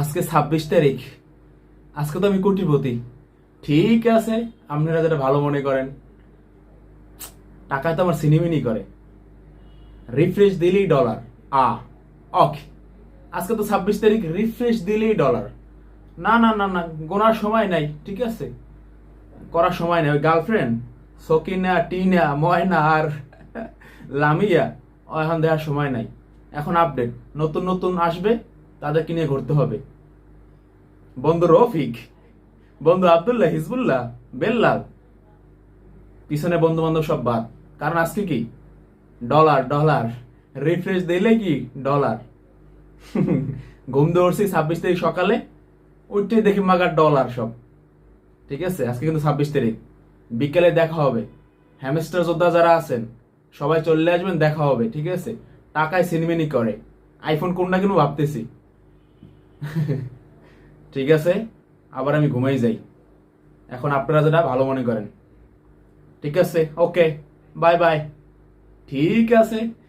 আজকে ছাব্বিশ তারিখ। আজকে তো আমি কোটিপতি। ঠিক আছে, আপনারা যেটা ভালো মনে করেন। টাকা তো আমার সিনেমিনি করে। রিফ্রেশ দিলেই ডলার। আ ওকে আজকে তো ছাব্বিশ তারিখ, রিফ্রেশ দিলেই ডলার। না না না না, গোনার সময় নাই, ঠিক আছে? করার সময় নাই, ওই গার্লফ্রেন্ড, সকিনা, টিনা, ময়না আর লামিয়া এখন দেওয়ার সময় নাই। এখন আপডেট, নতুন নতুন আসবে। তাদেরকে নিয়ে ঘুরতে হবে। বন্ধু রফিক, বন্ধু আবদুল্লাহ, হিজবুল্লাহ, বেল্লাল, পিছনে বন্ধু বান্ধব সব বাদ। কারণ আজকে কি? Dollar dollar. রিফ্রেশ দিলে কি? ডলার। ঘুম দৌড়ছি ছাব্বিশ তারিখ সকালে উঠতে দেখি মাগার ডলার সব। ঠিক আছে? আজকে কিন্তু ছাব্বিশ তারিখ। বিকেলে দেখা হবে। হ্যামস্টার যোদ্ধা যারা আছেন, সবাই চলে আসবেন, দেখা হবে। ঠিক আছে? টাকায় সিনেমেনি করে। আইফোন কোনটা কিনবো ভাবতেছি। ঠিক আছে, আবার আমি ঘুমাই যাই। এখন আপনারা যেটা ভালো মনে করেন। ঠিক আছে, ওকে, বাই বাই। ঠিক আছে।